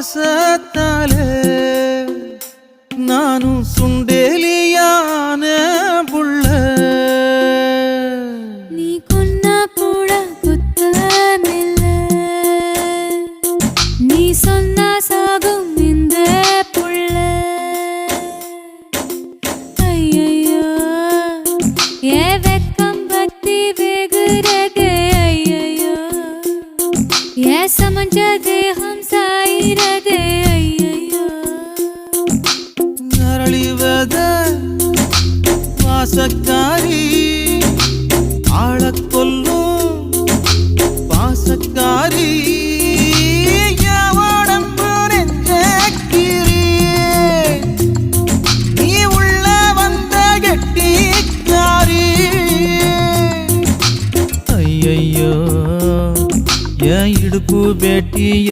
பாசத்தாலே நானும் சுண்டேலியான புள்ள. நீ கொன்னா கூட குத்தமில்ல. நீ சொன்னா சாகும் இந்த புள்ள. ஐயோ ஏ வெக்கம் பக்தி வெகுரதே ஐயோ ஏ சமஞ்ச தேகம் சாயிரதே ஐயையோ. வாசக்காரி ஆளக் கொல்லும் பாசக்காரி இடுப்பு பேட்டி